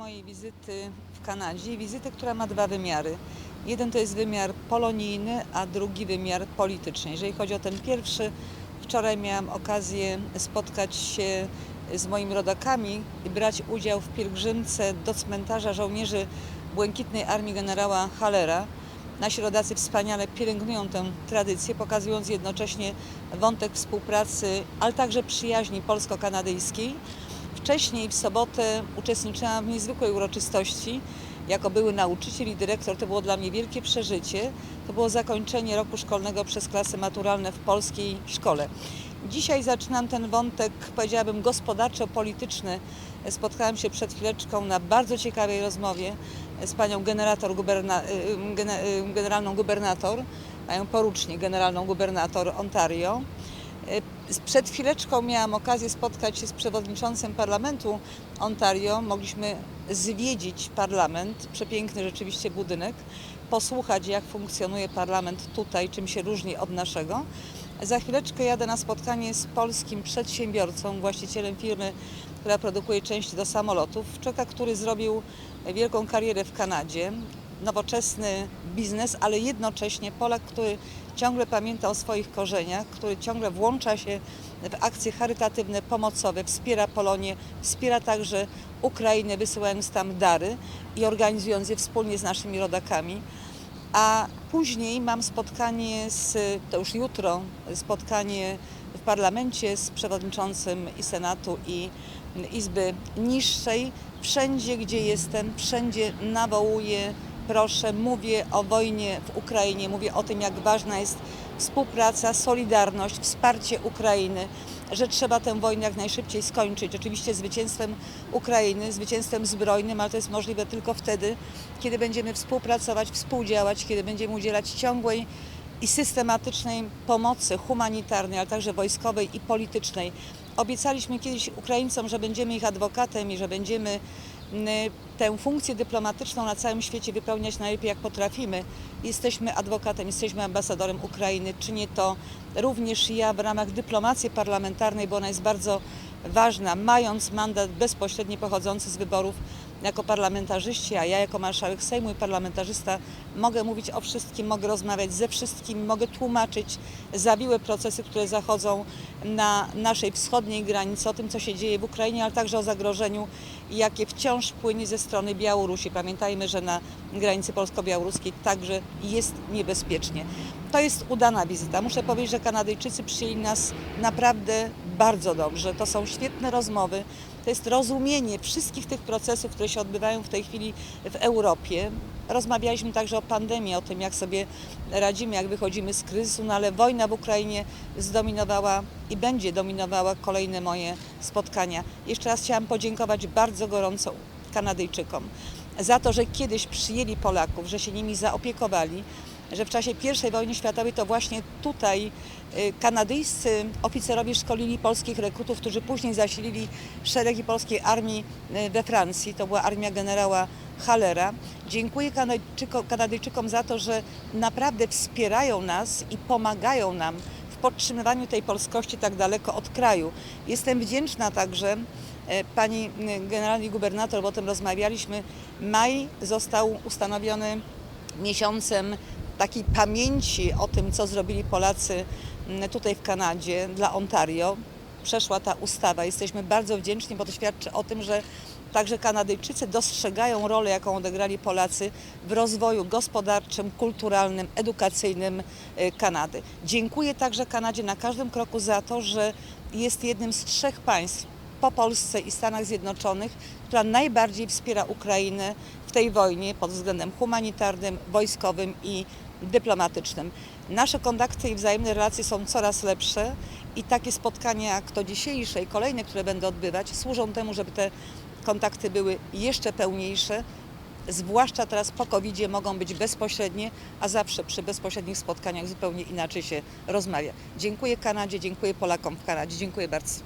mojej wizyty w Kanadzie, wizyty, która ma dwa wymiary. Jeden to jest wymiar polonijny, a drugi wymiar polityczny. Jeżeli chodzi o ten pierwszy, wczoraj miałam okazję spotkać się z moimi rodakami i brać udział w pielgrzymce do cmentarza żołnierzy Błękitnej Armii generała Hallera. Nasi rodacy wspaniale pielęgnują tę tradycję, pokazując jednocześnie wątek współpracy, ale także przyjaźni polsko-kanadyjskiej. Wcześniej w sobotę uczestniczyłam w niezwykłej uroczystości. Jako były nauczyciel i dyrektor to było dla mnie wielkie przeżycie. To było zakończenie roku szkolnego przez klasy maturalne w polskiej szkole. Dzisiaj zaczynam ten wątek, powiedziałabym, gospodarczo-polityczny. Spotkałam się przed chwileczką na bardzo ciekawej rozmowie z panią generator guberna, y, gene, y, generalną gubernator, panią porucznik generalną gubernator Ontario. Y, Przed chwileczką miałam okazję spotkać się z przewodniczącym parlamentu Ontario. Mogliśmy zwiedzić parlament, przepiękny rzeczywiście budynek, posłuchać jak funkcjonuje parlament tutaj, czym się różni od naszego. Za chwileczkę jadę na spotkanie z polskim przedsiębiorcą, właścicielem firmy, która produkuje części do samolotów, człowieka, który zrobił wielką karierę w Kanadzie, nowoczesny biznes, ale jednocześnie Polak, który ciągle pamięta o swoich korzeniach, który ciągle włącza się w akcje charytatywne, pomocowe, wspiera Polonię, wspiera także Ukrainę, wysyłając tam dary i organizując je wspólnie z naszymi rodakami. A później mam spotkanie z, to już jutro, spotkanie w parlamencie z przewodniczącym i Senatu i Izby Niższej. Wszędzie, gdzie jestem, wszędzie nawołuję, proszę, mówię o wojnie w Ukrainie, mówię o tym, jak ważna jest współpraca, solidarność, wsparcie Ukrainy, że trzeba tę wojnę jak najszybciej skończyć. Oczywiście zwycięstwem Ukrainy, zwycięstwem zbrojnym, ale to jest możliwe tylko wtedy, kiedy będziemy współpracować, współdziałać, kiedy będziemy udzielać ciągłej i systematycznej pomocy humanitarnej, ale także wojskowej i politycznej. Obiecaliśmy kiedyś Ukraińcom, że będziemy ich adwokatem i że będziemy tę funkcję dyplomatyczną na całym świecie wypełniać najlepiej jak potrafimy. Jesteśmy adwokatem, jesteśmy ambasadorem Ukrainy. Czynię to również ja w ramach dyplomacji parlamentarnej, bo ona jest bardzo ważna, mając mandat bezpośredni pochodzący z wyborów jako parlamentarzyści, a ja jako marszałek Sejmu i parlamentarzysta mogę mówić o wszystkim, mogę rozmawiać ze wszystkim, mogę tłumaczyć zawiłe procesy, które zachodzą na naszej wschodniej granicy, o tym, co się dzieje w Ukrainie, ale także o zagrożeniu, jakie wciąż płynie ze strony Białorusi. Pamiętajmy, że na granicy polsko-białoruskiej także jest niebezpiecznie. To jest udana wizyta. Muszę powiedzieć, że Kanadyjczycy przyjęli nas naprawdę bardzo dobrze. To są świetne rozmowy. To jest rozumienie wszystkich tych procesów, które się odbywają w tej chwili w Europie. Rozmawialiśmy także o pandemii, o tym, jak sobie radzimy, jak wychodzimy z kryzysu, no ale wojna w Ukrainie zdominowała i będzie dominowała kolejne moje spotkania. Jeszcze raz chciałam podziękować bardzo gorąco Kanadyjczykom za to, że kiedyś przyjęli Polaków, że się nimi zaopiekowali, że w czasie I wojny światowej to właśnie tutaj y, kanadyjscy oficerowie szkolili polskich rekrutów, którzy później zasilili szeregi polskiej armii y, we Francji. To była armia generała Hallera. Dziękuję Kanadyjczykom, za to, że naprawdę wspierają nas i pomagają nam w podtrzymywaniu tej polskości tak daleko od kraju. Jestem wdzięczna także e, pani y, generalnej gubernator, bo o tym rozmawialiśmy. Maj został ustanowiony miesiącem takiej pamięci o tym, co zrobili Polacy mm, tutaj w Kanadzie dla Ontario. Przeszła ta ustawa. Jesteśmy bardzo wdzięczni, bo to świadczy o tym, że także Kanadyjczycy dostrzegają rolę, jaką odegrali Polacy w rozwoju gospodarczym, kulturalnym, edukacyjnym y, Kanady. Dziękuję także Kanadzie na każdym kroku za to, że jest jednym z trzech państw po Polsce i Stanach Zjednoczonych, która najbardziej wspiera Ukrainę w tej wojnie pod względem humanitarnym, wojskowym i dyplomatycznym. Nasze kontakty i wzajemne relacje są coraz lepsze i takie spotkania jak to dzisiejsze i kolejne, które będę odbywać, służą temu, żeby te kontakty były jeszcze pełniejsze, zwłaszcza teraz po covid mogą być bezpośrednie, a zawsze przy bezpośrednich spotkaniach zupełnie inaczej się rozmawia. Dziękuję Kanadzie, dziękuję Polakom w Kanadzie, dziękuję bardzo.